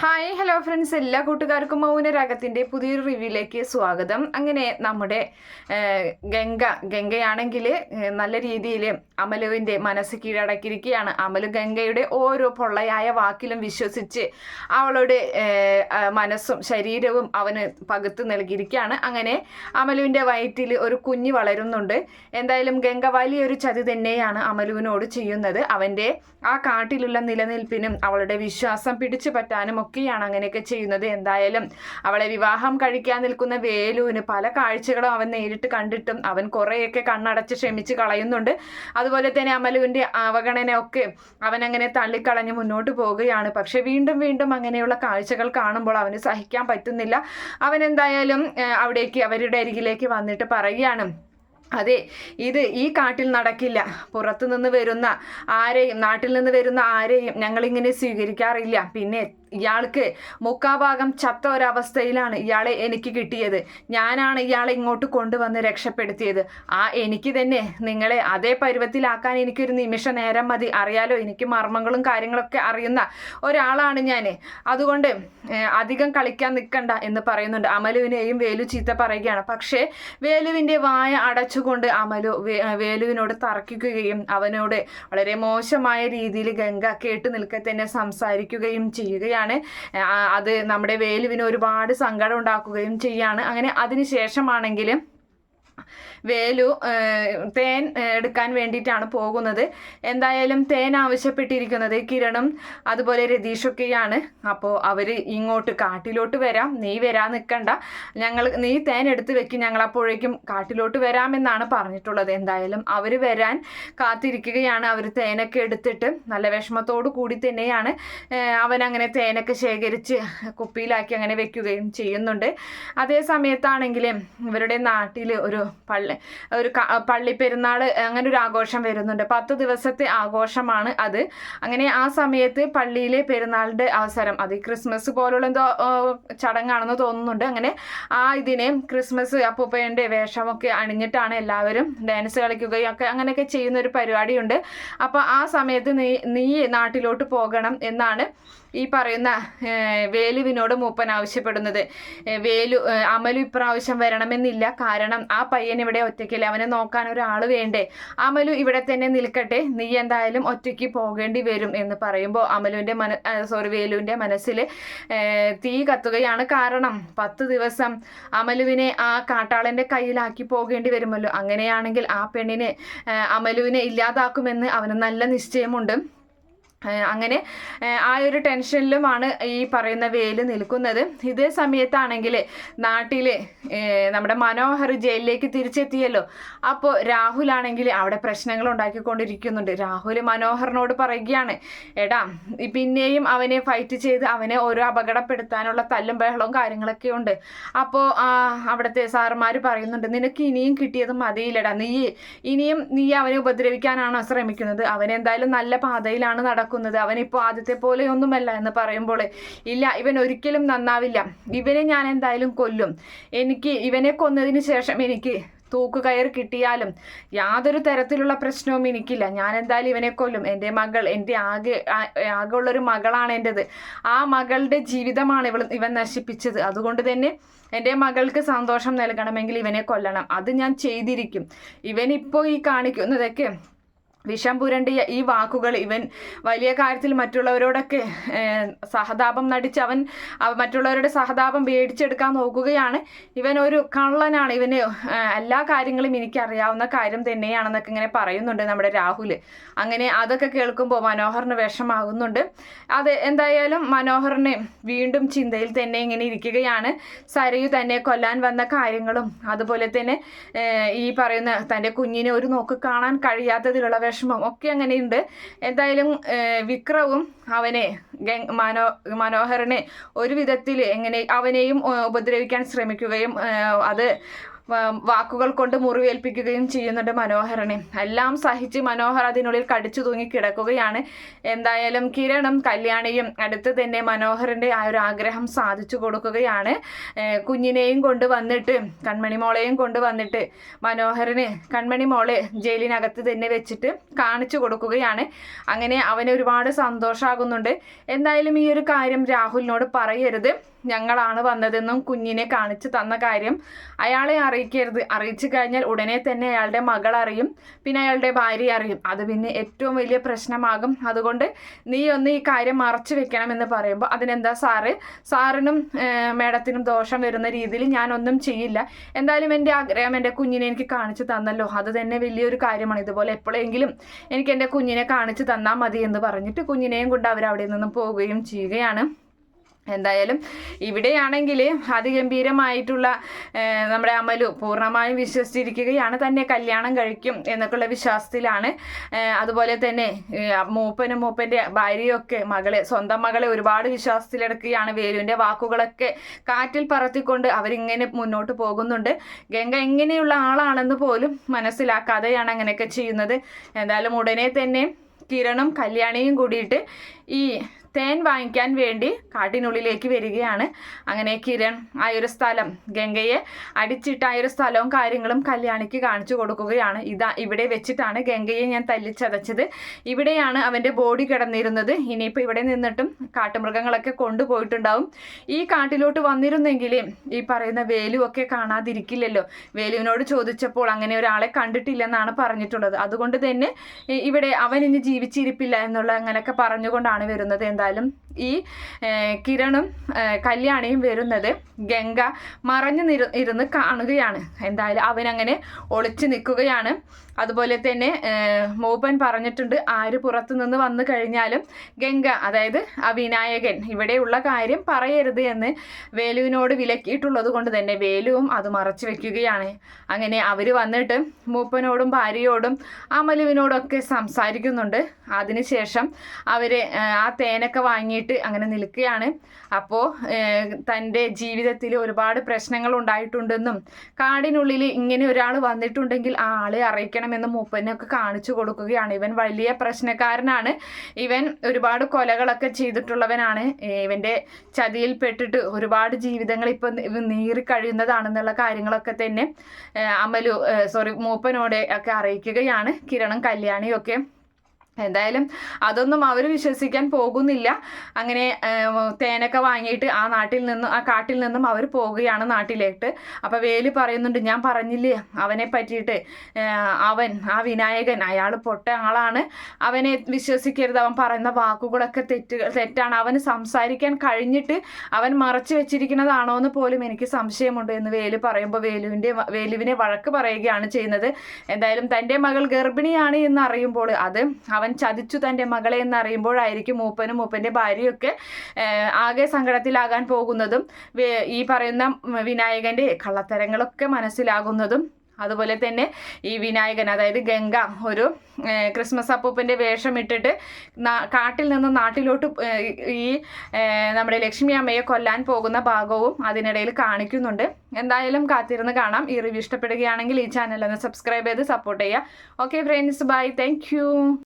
Hi hello friends എല്ലാ കൂട്ടുകാർക്കും മൗനരാഗത്തിന്റെ പുതിയൊരു റിവ്യൂയിലേക്ക് സ്വാഗതം. അങ്ങനെ നമ്മുടെ ഗംഗ ഗംഗയാണെങ്കിൽ നല്ല രീതിയിൽ അമലുവിന്റെ മനസ്സ് കീഴടക്കിയിരിക്കുകയാണ്. അമലു ഗംഗയുടെ ഓരോ പൊള്ളയായ വാക്കിലും വിശ്വസിച്ച് അവളുടെ മനസ്സും ശരീരവും അവന് പകുത്ത് നൽകിയിരിക്കുകയാണ്. അങ്ങനെ അമലുവിന്റെ വയറ്റിൽ ഒരു കുഞ്ഞ് വളരുന്നുണ്ട്. എന്തായാലും ഗംഗ വലിയൊരു ചതി തന്നെയാണ് അമലുവിനോട് ചെയ്യുന്നത്. അവന്റെ ആ കാട്ടിലുള്ള നിലനിൽപ്പിനും അവളുടെ വിശ്വാസം പിടിച്ചു പറ്റാനും ഒക്കെയാണ് അങ്ങനെയൊക്കെ ചെയ്യുന്നത്. എന്തായാലും അവളെ വിവാഹം കഴിക്കാൻ നിൽക്കുന്ന വേലുവിന് പല കാഴ്ചകളും അവൻ നേരിട്ട് കണ്ടിട്ടും അവൻ കുറേയൊക്കെ കണ്ണടച്ച് ക്ഷമിച്ച് കളയുന്നുണ്ട്. അതുപോലെ തന്നെ അമലുവിന്റെ അവഗണനയൊക്കെ അവൻ അങ്ങനെ തള്ളിക്കളഞ്ഞ് മുന്നോട്ട് പോവുകയാണ് പക്ഷെ വീണ്ടും വീണ്ടും അങ്ങനെയുള്ള കാഴ്ചകൾ കാണുമ്പോൾ അവന് സഹിക്കാൻ പറ്റുന്നില്ല. അവൻ എന്തായാലും അവിടേക്ക് അവരുടെ അരികിലേക്ക് വന്നിട്ട് പറയുകയാണ് അതെ ഇത് ഈ കാട്ടിൽ നടക്കില്ല. പുറത്തു നിന്ന് വരുന്ന ആരെയും നാട്ടിൽ നിന്ന് വരുന്ന ആരെയും ഞങ്ങളിങ്ങനെ സ്വീകരിക്കാറില്ല. പിന്നെ ഇയാൾക്ക് മുക്കാഭാഗം ചത്ത ഒരവസ്ഥയിലാണ് ഇയാളെ എനിക്ക് കിട്ടിയത്. ഞാനാണ് ഇയാളെ ഇങ്ങോട്ട് കൊണ്ടുവന്ന് രക്ഷപ്പെടുത്തിയത്. ആ എനിക്ക് തന്നെ. നിങ്ങളെ അതേ പരുവത്തിലാക്കാൻ എനിക്കൊരു നിമിഷ നേരം മതി. അറിയാലോ എനിക്ക് മർമ്മങ്ങളും കാര്യങ്ങളൊക്കെ അറിയുന്ന ഒരാളാണ് ഞാൻ. അതുകൊണ്ട് അധികം കളിക്കാൻ നിൽക്കണ്ട എന്ന് പറയുന്നുണ്ട്. അമലുവിനെയും വേലു ചീത്ത പറയുകയാണ്. പക്ഷേ വേലുവിന്റെ വായ അടച്ചുകൊണ്ട് അമലു വേലുവിനോട് തർക്കിക്കുകയും അവനോട് വളരെ മോശമായ രീതിയിൽ ഗംഗ കേട്ടു നിൽക്കെ തന്നെ സംസാരിക്കുകയും ചെയ്യുകയാണ്. ആ, അത് നമ്മുടെ വേലുവിന് ഒരുപാട് സങ്കടം ഉണ്ടാക്കുകയും ചെയ്യാണ്. അങ്ങനെ അതിന് ശേഷമാണെങ്കിൽ വേലു തേൻ എടുക്കാൻ വേണ്ടിയിട്ടാണ് പോകുന്നത്. എന്തായാലും തേൻ ആവശ്യപ്പെട്ടിരിക്കുന്നത് കിരണും അതുപോലെ രതീഷൊക്കെയാണ്. അപ്പോൾ അവർ ഇങ്ങോട്ട് കാട്ടിലോട്ട് വരാം. നീ വരാൻ നിൽക്കണ്ട ഞങ്ങൾ നീ തേൻ എടുത്ത് വെക്കും. ഞങ്ങൾ അപ്പോഴേക്കും കാട്ടിലോട്ട് വരാമെന്നാണ് പറഞ്ഞിട്ടുള്ളത്. എന്തായാലും അവർ വരാൻ കാത്തിരിക്കുകയാണ്. അവർ തേനൊക്കെ എടുത്തിട്ട് നല്ല വിഷമത്തോടു കൂടി തന്നെയാണ്. അവൻ അങ്ങനെ തേനൊക്കെ ശേഖരിച്ച് കുപ്പിയിലാക്കി അങ്ങനെ വെക്കുകയും ചെയ്യുന്നുണ്ട്. അതേ സമയത്താണെങ്കിൽ ഇവരുടെ നാട്ടിൽ ഒരു പള്ളി ഒരു പള്ളി പെരുന്നാൾ അങ്ങനെ ഒരു ആഘോഷം വരുന്നുണ്ട്. പത്ത് ദിവസത്തെ ആഘോഷമാണ് അത്. അങ്ങനെ ആ സമയത്ത് പള്ളിയിലെ പെരുന്നാളിന്റെ അവസരം അത് ക്രിസ്മസ് പോലുള്ള എന്തോ ചടങ്ങാണെന്ന് തോന്നുന്നുണ്ട്. അങ്ങനെ ആ ഇതിനെ ക്രിസ്മസ് അപ്പൂപ്പേന്റെ വേഷമൊക്കെ അണിഞ്ഞിട്ടാണ് എല്ലാവരും ഡാൻസ് കളിക്കുകയും ഒക്കെ അങ്ങനെയൊക്കെ ചെയ്യുന്ന ഒരു പരിപാടിയുണ്ട്. അപ്പോൾ ആ സമയത്ത് നീ നീ നാട്ടിലോട്ട് പോകണം എന്നാണ് ഈ പറയുന്ന വേലുവിനോട് മൂപ്പൻ ആവശ്യപ്പെടുന്നത്. വേലു അമലു ഇപ്രാവശ്യം വരണമെന്നില്ല. കാരണം ആ പയ്യൻ ഇവിടെ ഒറ്റയ്ക്കില്ല. അവനെ നോക്കാൻ ഒരാൾ വേണ്ടേ. അമലു ഇവിടെ തന്നെ നിൽക്കട്ടെ. നീ എന്തായാലും ഒറ്റയ്ക്ക് പോകേണ്ടി വരും എന്ന് പറയുമ്പോൾ അമലുവിന്റെ മന സോറി വേലുവിന്റെ മനസ്സിൽ തീ കത്തുകയാണ് കാരണം. പത്ത് ദിവസം അമലുവിനെ ആ കാട്ടാളന്റെ കയ്യിലാക്കി പോകേണ്ടി വരുമല്ലോ. അങ്ങനെയാണെങ്കിൽ ആ പെണ്ണിനെ അമലുവിനെ ഇല്ലാതാക്കുമെന്ന് അവന് നല്ല നിശ്ചയമുണ്ട്. അങ്ങനെ ആ ഒരു ടെൻഷനിലുമാണ് ഈ പറയുന്ന വേൽ നിൽക്കുന്നത്. ഇതേ സമയത്താണെങ്കിൽ നാട്ടിൽ നമ്മുടെ മനോഹർ ജയിലിലേക്ക് തിരിച്ചെത്തിയല്ലോ. അപ്പോൾ രാഹുലാണെങ്കിൽ അവിടെ പ്രശ്നങ്ങൾ ഉണ്ടാക്കിക്കൊണ്ടിരിക്കുന്നുണ്ട്. രാഹുൽ മനോഹറിനോട് പറയുകയാണ് എടാ പിന്നെയും അവനെ ഫൈറ്റ് ചെയ്ത് അവനെ ഓരോ അപകടപ്പെടുത്താനുള്ള തല്ലും ബഹളവും കാര്യങ്ങളൊക്കെ ഉണ്ട്. അപ്പോൾ അവിടുത്തെ സാറുമാർ പറയുന്നുണ്ട് നിനക്ക് ഇനിയും കിട്ടിയത് മതിയില്ലടാ. നീ ഇനിയും നീ അവനെ ഉപദ്രവിക്കാനാണോ ശ്രമിക്കുന്നത്? അവനെന്തായാലും നല്ല പാതയിലാണ് നടക്കുന്നത്. അവനിപ്പോൾ ആദ്യത്തെ പോലെ ഒന്നുമല്ല എന്ന് പറയുമ്പോൾ ഇല്ല ഇവൻ ഒരിക്കലും നന്നാവില്ല. ഇവനെ ഞാൻ എന്തായാലും കൊല്ലും. എനിക്ക് ഇവനെ കൊന്നതിന് ശേഷം എനിക്ക് തൂക്കുകയർ കിട്ടിയാലും യാതൊരു തരത്തിലുള്ള പ്രശ്നവും എനിക്കില്ല. ഞാൻ എന്തായാലും ഇവനെ കൊല്ലും. എന്റെ മകൾ എന്റെ ആകെ ആകെ ഉള്ളൊരു മകളാണ് എന്റെത് ആ മകളുടെ ജീവിതമാണ് ഇവൾ ഇവൻ നശിപ്പിച്ചത്. അതുകൊണ്ട് തന്നെ എന്റെ മകൾക്ക് സന്തോഷം നൽകണമെങ്കിൽ ഇവനെ കൊല്ലണം. അത് ഞാൻ ചെയ്തിരിക്കും. ഇവനിപ്പോൾ ഈ കാണിക്കുന്നതൊക്കെ വിഷം പുരണ്ടിയ ഈ വാക്കുകൾ ഇവൻ വലിയ കാര്യത്തിൽ മറ്റുള്ളവരോടൊക്കെ സഹതാപം നടിച്ച് അവൻ അവ- മറ്റുള്ളവരുടെ സഹതാപം മേടിച്ചെടുക്കാൻ നോക്കുകയാണ്. ഇവൻ ഒരു കള്ളനാണ്. ഇവന് എല്ലാ കാര്യങ്ങളും എനിക്കറിയാവുന്ന കാര്യം തന്നെയാണെന്നൊക്കെ ഇങ്ങനെ പറയുന്നുണ്ട് നമ്മുടെ രാഹുൽ അങ്ങനെ അതൊക്കെ കേൾക്കുമ്പോൾ മനോഹറിന് വിഷമാകുന്നുണ്ട്. അത് എന്തായാലും മനോഹറിന് വീണ്ടും ചിന്തയിൽ തന്നെ ഇങ്ങനെ ഇരിക്കുകയാണ്. സരയു തന്നെ കൊല്ലാൻ വന്ന കാര്യങ്ങളും അതുപോലെ തന്നെ ഈ പറയുന്ന തന്റെ കുഞ്ഞിനെ ഒരു നോക്ക് കാണാൻ കഴിയാത്തതിലുള്ള വിഷമം ഒക്കെ അങ്ങനെയുണ്ട്. എന്തായാലും വിക്രവും അവനെ മനോ മനോഹറിനെ ഒരു വിധത്തിൽ എങ്ങനെ അവനെയും ഉപദ്രവിക്കാൻ ശ്രമിക്കുകയും അത് വാക്കുകൾ കൊണ്ട് മുറിവേൽപ്പിക്കുകയും ചെയ്യുന്നുണ്ട് മനോഹരനെ. എല്ലാം സഹിച്ച് മനോഹർ അതിനുള്ളിൽ കടിച്ചു തൂങ്ങി കിടക്കുകയാണ്. എന്തായാലും കിരണും കല്യാണിയും അടുത്ത് തന്നെ മനോഹറിന്റെ ആ ഒരു ആഗ്രഹം സാധിച്ചു കൊടുക്കുകയാണ്. കുഞ്ഞിനെയും കൊണ്ട് വന്നിട്ട് കൺമണിമോളെയും കൊണ്ട് വന്നിട്ട് മനോഹരന് കൺമണിമോളെ ജയിലിനകത്ത് തന്നെ വെച്ചിട്ട് കാണിച്ചു കൊടുക്കുകയാണ്. അങ്ങനെ അവന് ഒരുപാട് സന്തോഷമാകുന്നുണ്ട് എന്തായാലും ഈ ഒരു കാര്യം രാഹുലിനോട് പറയരുത്. ഞങ്ങളാണ് വന്നതെന്നും കുഞ്ഞിനെ കാണിച്ചു തന്ന കാര്യം അയാളെ അറിയിക്കരുത്. അറിയിച്ചു കഴിഞ്ഞാൽ ഉടനെ തന്നെ അയാളുടെ മകൾ അറിയും പിന്നെ അയാളുടെ ഭാര്യ അറിയും. അത് പിന്നെ ഏറ്റവും വലിയ പ്രശ്നമാകും. അതുകൊണ്ട് നീ ഒന്ന് ഈ കാര്യം മറച്ചു വെക്കണം എന്ന് പറയുമ്പോൾ അതിനെന്താ സാറ്? സാറിനും മേഡത്തിനും ദോഷം വരുന്ന രീതിയിൽ ഞാനൊന്നും ചെയ്യില്ല. എന്തായാലും എന്റെ ആഗ്രഹം എന്റെ കുഞ്ഞിനെ എനിക്ക് കാണിച്ചു തന്നല്ലോ. അത് തന്നെ വലിയൊരു കാര്യമാണ്. ഇതുപോലെ എപ്പോഴെങ്കിലും എനിക്ക് എന്റെ കുഞ്ഞിനെ കാണിച്ചു തന്നാൽ മതി എന്ന് പറഞ്ഞിട്ട് കുഞ്ഞിനെയും കൊണ്ട് അവർ അവിടെ നിന്നും പോവുകയും ചെയ്യുകയാണ്. എന്തായാലും ഇവിടെയാണെങ്കിൽ അതിഗംഭീരമായിട്ടുള്ള നമ്മുടെ അമലു പൂർണമായും വിശ്വസിച്ചിരിക്കുകയാണ്. തന്നെ കല്യാണം കഴിക്കും എന്നൊക്കെയുള്ള വിശ്വാസത്തിലാണ്. അതുപോലെ തന്നെ മൂപ്പനും മൂപ്പന്റെ ഭാര്യയൊക്കെ മകളെ സ്വന്തം മകളെ ഒരുപാട് വിശ്വാസത്തിലെടുക്കുകയാണ്. വേലുവിന്റെ വാക്കുകളൊക്കെ കാറ്റിൽ പറത്തിക്കൊണ്ട് അവരിങ്ങനെ മുന്നോട്ട് പോകുന്നുണ്ട്. ഗംഗ എങ്ങനെയുള്ള ആളാണെന്ന് പോലും മനസ്സിലാക്കാതെയാണ് അങ്ങനെയൊക്കെ ചെയ്യുന്നത്. എന്തായാലും ഉടനെ തന്നെ കിരണും കല്യാണിയും കൂടിയിട്ട് ഈ തേൻ വാങ്ങിക്കാൻ വേണ്ടി കാട്ടിനുള്ളിലേക്ക് വരികയാണ്. അങ്ങനെ കിരൺ ആ ഒരു സ്ഥലം ഗംഗയെ അടിച്ചിട്ട് ആ ഒരു സ്ഥലവും കാര്യങ്ങളും കല്യാണിക്ക് കാണിച്ചു കൊടുക്കുകയാണ്. ഇതാ ഇവിടെ വെച്ചിട്ടാണ് ഗംഗയെ ഞാൻ തല്ലിച്ചതച്ചത് ഇവിടെയാണ് അവന്റെ ബോഡി കിടന്നിരുന്നത്. ഇനിയിപ്പോൾ ഇവിടെ നിന്നിട്ടും കാട്ടുമൃഗങ്ങളൊക്കെ കൊണ്ടുപോയിട്ടുണ്ടാവും. ഈ കാട്ടിലോട്ട് വന്നിരുന്നെങ്കിൽ ഈ പറയുന്ന വേലുവൊക്കെ കാണാതിരിക്കില്ലല്ലോ. വേലുവിനോട് ചോദിച്ചപ്പോൾ അങ്ങനെ ഒരാളെ കണ്ടിട്ടില്ലെന്നാണ് പറഞ്ഞിട്ടുള്ളത്. അതുകൊണ്ട് തന്നെ ഇവിടെ അവൻ ഇനി ജീവിച്ചിരിപ്പില്ല എന്നുള്ള അങ്ങനെയൊക്കെ പറഞ്ഞുകൊണ്ടാണ് വരുന്നത്. എന്തായാലും diyelim. ഈ കിരണും കല്യാണിയും വരുന്നത് ഗംഗ മറഞ്ഞു നിര ഇരുന്ന് കാണുകയാണ്. എന്തായാലും അവനങ്ങനെ ഒളിച്ചു നിൽക്കുകയാണ്. അതുപോലെ തന്നെ മൂപ്പൻ പറഞ്ഞിട്ടുണ്ട് ആര് പുറത്തു നിന്ന് വന്നു കഴിഞ്ഞാലും ഗംഗ അതായത് ആ വിനായകൻ ഇവിടെയുള്ള കാര്യം പറയരുത് എന്ന് വേലുവിനോട് വിലക്കിയിട്ടുള്ളത് കൊണ്ട് തന്നെ വേലുവും അത് മറച്ചു വെക്കുകയാണ്. അങ്ങനെ അവർ വന്നിട്ട് മൂപ്പനോടും ഭാര്യയോടും അമലുവിനോടൊക്കെ സംസാരിക്കുന്നുണ്ട്. അതിനുശേഷം അവർ ആ തേനൊക്കെ വാങ്ങിയിട്ട് അങ്ങനെ നിൽക്കുകയാണ്. അപ്പോൾ തന്റെ ജീവിതത്തിൽ ഒരുപാട് പ്രശ്നങ്ങൾ ഉണ്ടായിട്ടുണ്ടെന്നും കാടിനുള്ളിൽ ഇങ്ങനെ ഒരാൾ വന്നിട്ടുണ്ടെങ്കിൽ ആ ആളെ അറിയിക്കണമെന്ന് മൂപ്പനൊക്കെ കാണിച്ചു കൊടുക്കുകയാണ്. ഇവൻ വലിയ പ്രശ്നക്കാരനാണ്. ഇവൻ ഒരുപാട് കൊലകളൊക്കെ ചെയ്തിട്ടുള്ളവനാണ്. ഇവന്റെ ചതിയിൽപ്പെട്ടിട്ട് ഒരുപാട് ജീവിതങ്ങൾ ഇപ്പം നീറി കഴിയുന്നതാണെന്നുള്ള കാര്യങ്ങളൊക്കെ തന്നെ അമലു സോറി മൂപ്പനോടെ ഒക്കെ അറിയിക്കുകയാണ്. കിരണം കല്യാണിയൊക്കെ എന്തായാലും അതൊന്നും അവർ വിശ്വസിക്കാൻ പോകുന്നില്ല. അങ്ങനെ തേനൊക്കെ വാങ്ങിയിട്ട് ആ നാട്ടിൽ നിന്നും ആ കാട്ടിൽ നിന്നും അവർ പോവുകയാണ് നാട്ടിലേക്ക്. അപ്പോൾ വേലി പറയുന്നുണ്ട് ഞാൻ പറഞ്ഞില്ലേ അവനെ പറ്റിയിട്ട് അവൻ ആ വിനായകൻ അയാൾ പൊട്ട ആളാണ്. അവനെ വിശ്വസിക്കരുത്. അവൻ പറയുന്ന വാക്കുകളൊക്കെ തെറ്റ് തെറ്റാണ്. അവന് സംസാരിക്കാൻ കഴിഞ്ഞിട്ട് അവൻ മറച്ചു വെച്ചിരിക്കുന്നതാണോ എന്ന് പോലും എനിക്ക് സംശയമുണ്ട് എന്ന് വേലു പറയുമ്പോൾ വേലുവിന്റെ വേലുവിനെ വഴക്ക് പറയുകയാണ് ചെയ്യുന്നത്. എന്തായാലും തന്റെ മകൾ ഗർഭിണിയാണ് എന്ന് അറിയുമ്പോൾ അത് അവൻ ചതിച്ചു തന്റെ മകളെ എന്നറിയുമ്പോഴായിരിക്കും മൂപ്പനും മൂപ്പന്റെ ഭാര്യയൊക്കെ ആകെ സങ്കടത്തിലാകാൻ പോകുന്നതും ഈ പറയുന്ന വിനായകന്റെ കള്ളത്തരങ്ങളൊക്കെ മനസ്സിലാകുന്നതും അതുപോലെ തന്നെ ഈ വിനായകൻ അതായത് ഗംഗ ഒരു ക്രിസ്മസ് അപ്പൂപ്പന്റെ വേഷം ഇട്ടിട്ട് കാട്ടിൽ നിന്ന് നാട്ടിലോട്ട് ഈ നമ്മുടെ ലക്ഷ്മി അമ്മയെ കൊല്ലാൻ പോകുന്ന ഭാഗവും അതിനിടയിൽ കാണിക്കുന്നുണ്ട്. എന്തായാലും കാത്തിരുന്ന് കാണാം. ഈ റിവ്യൂ ഇഷ്ടപ്പെടുകയാണെങ്കിൽ ഈ ചാനൽ ഒന്ന് സബ്സ്ക്രൈബ് ചെയ്ത് സപ്പോർട്ട് ചെയ്യുക. Okay friends bye. താങ്ക്